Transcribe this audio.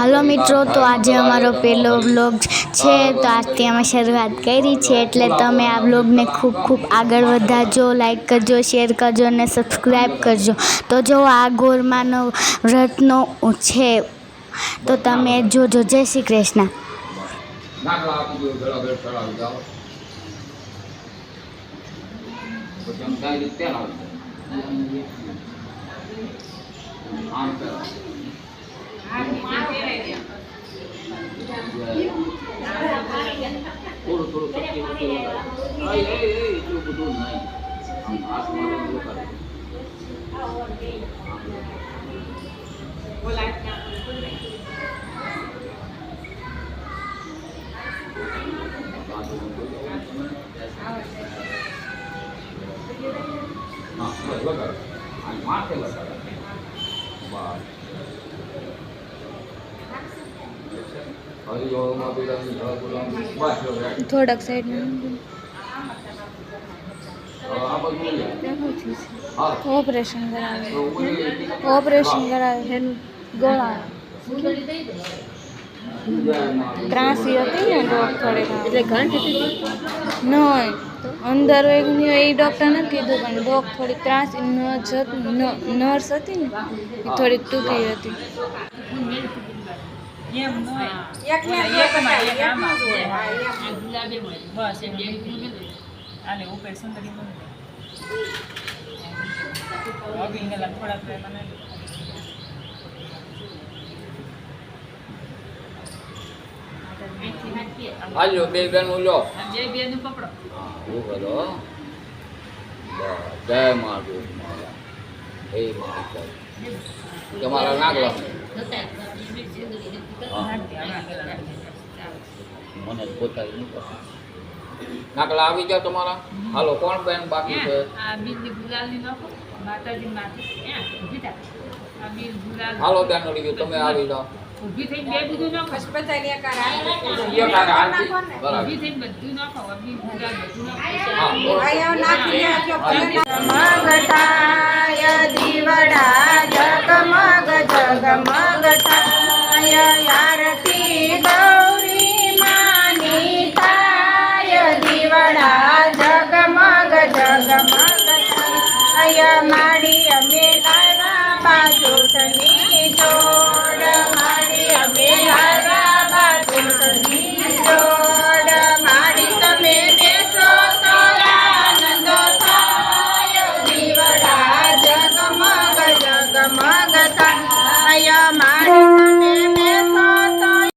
હાલો મિત્રો, તો આજે અમારો પહેલો વ્લોગ છે, તો આજથી અમે શરૂઆત કરી છે, એટલે તમે આ વ્લોગને ખૂબ ખૂબ આગળ વધારજો લાઈક કરજો શેર કરજો અને સબસ્ક્રાઈબ કરજો. તો જો આ ગોરમાનો વ્રતનો છે, તો તમે જોજો. જય શ્રી કૃષ્ણ. આમ થોડું થોડું શક્તિ એ, એટલું બધું નહીં હાથમાં બધું કરે. હા, બસ લગાડો. અને માથે લગાડો. બસ. થોડાક સાઈડ. ઓપરેશન કરાવે. ઓપરેશન કરાવે. ગોળા. ત્રાસી હતી ને ડોક એટલે ઘંટ નહીં અંદર એ ડૉક્ટર નથી કીધું પણ ડોક થોડીક ત્રાસ ન જત થોડીક નર્સ હતી. ને એ થોડીક ટૂંકી હતી હાલ્યો બે બેન લો. જય બેનું પકડો. હું કરો બસ જય મા મારા હે મા તમારા નાગલા હા. મને પોતાની નહીં પસંદ. નાગલા આવી જાઓ તમારા હાલો કોણ બેન બાકી છે આ બીજની ગુલાલની નાખો માતાજી માથે હે, ઊભી થા આ બીજ ગુલાલ હાલો બેન ઓલી તમે આવી જાઓ ઊભી થઈને બે બધું નાખો યો કાકા આરતી. બરાબર ઊભી થઈને બધું નાખો આ બીજ ગુલાલ બધું હા, નાખો જગમગતાય દીવડા જગમગ મારી અમે લાવ્યા બાજુ સની જો.